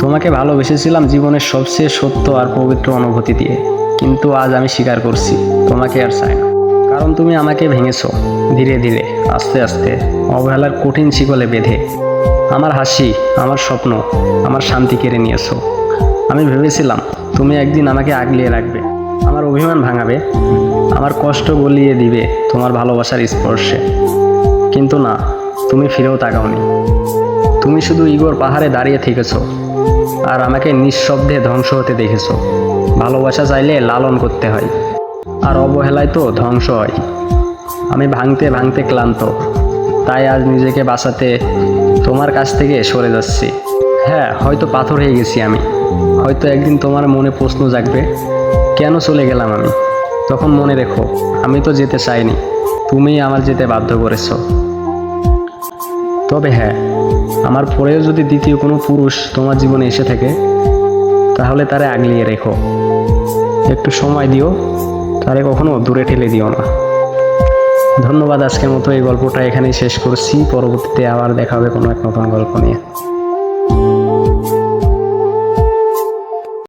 তোমাকে ভালোবেসেছিলাম জীবনের সবচেয়ে সত্য আর পবিত্র অনুভূতি দিয়ে। কিন্তু আজ আমি স্বীকার করছি, তোমাকে আর চাই না। কারণ তুমি আমাকে ভেঙেছো, ধীরে ধীরে, আস্তে আস্তে, অবহেলার কঠিন শিকলে বেঁধে। আমার হাসি, আমার স্বপ্ন, আমার শান্তি কেড়ে নিয়েছো। আমি ভেবেছিলাম, তুমি একদিন আমাকে আগলিয়ে রাখবে, আমার অভিমান ভাঙাবে, আমার কষ্ট গলিয়ে দিবে তোমার ভালোবাসার স্পর্শে। কিন্তু না, তুমি ফিরেও তাকাওনি। তুমি শুধু ইগোর পাহাড়ে দাঁড়িয়ে থেকেছো আর আমাকে নিঃশব্দে ধ্বংস হতে দেখেছ। ভালোবাসা চাইলে লালন করতে হয়, আর অবহেলায় তো ধ্বংস হয়। আমি ভাঙতে ভাঙতে ক্লান্ত, তাই আজ নিজেকে বাঁচাতে তোমার কাছ থেকে সরে যাচ্ছি। হ্যাঁ হয়তো পাথর হয়ে গেছি আমি। হয়তো একদিন তোমার মনে প্রশ্ন জাগবে, কেন চলে গেলাম আমি? তখন মনে রেখো, আমি তো যেতে চাইনি। তুমিই আমার যেতে বাধ্য করেছ। তবে হ্যাঁ আমার পরেও যদি দ্বিতীয় কোনো পুরুষ তোমার জীবনে এসে থাকে, তাহলে তারে আগলিয়ে রেখো। একটু সময় দিও, তারে কখনো দূরে ঠেলে দিও না। ধন্যবাদ আজকের মতো, এই গল্পটা এখানেই শেষ করছি। পরবর্তীতে আবার দেখা হবে কোনো এক নতুন গল্প নিয়ে।